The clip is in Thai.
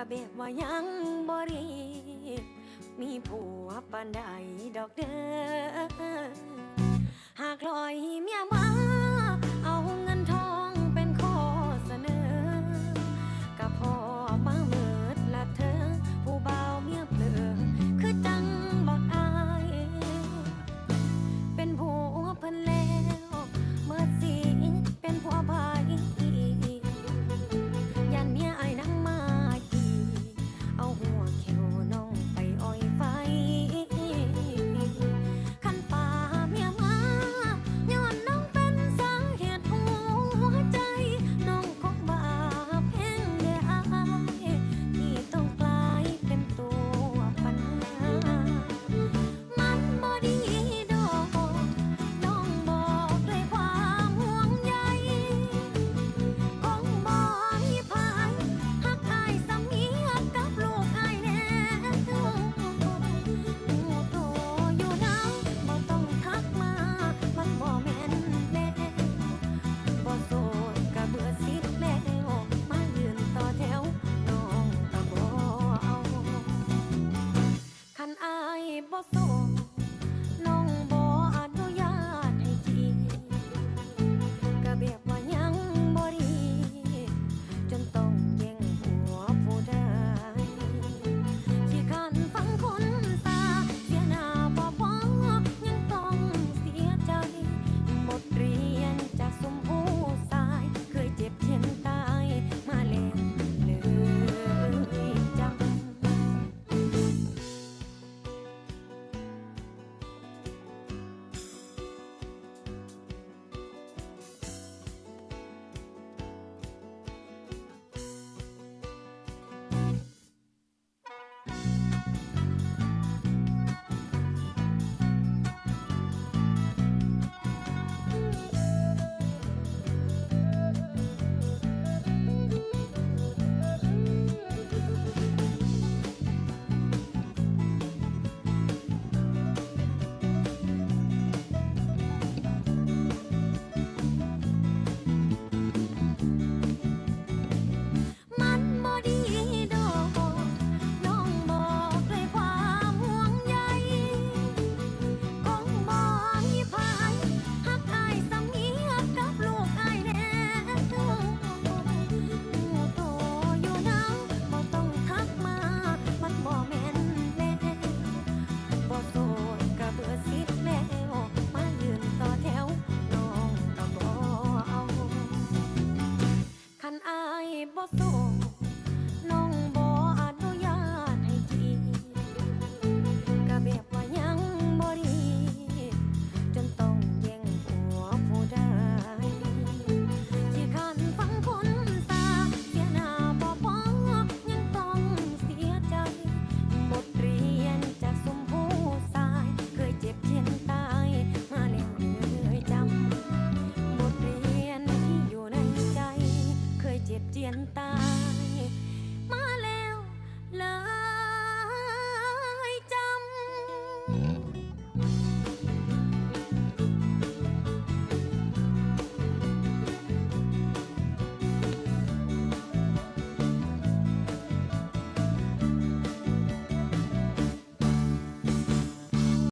ก็บบว่ายังบ่รีมีผัวปันใดดอกเด้อหากลอย more thought ยนตาย มาแล้วหลายจำ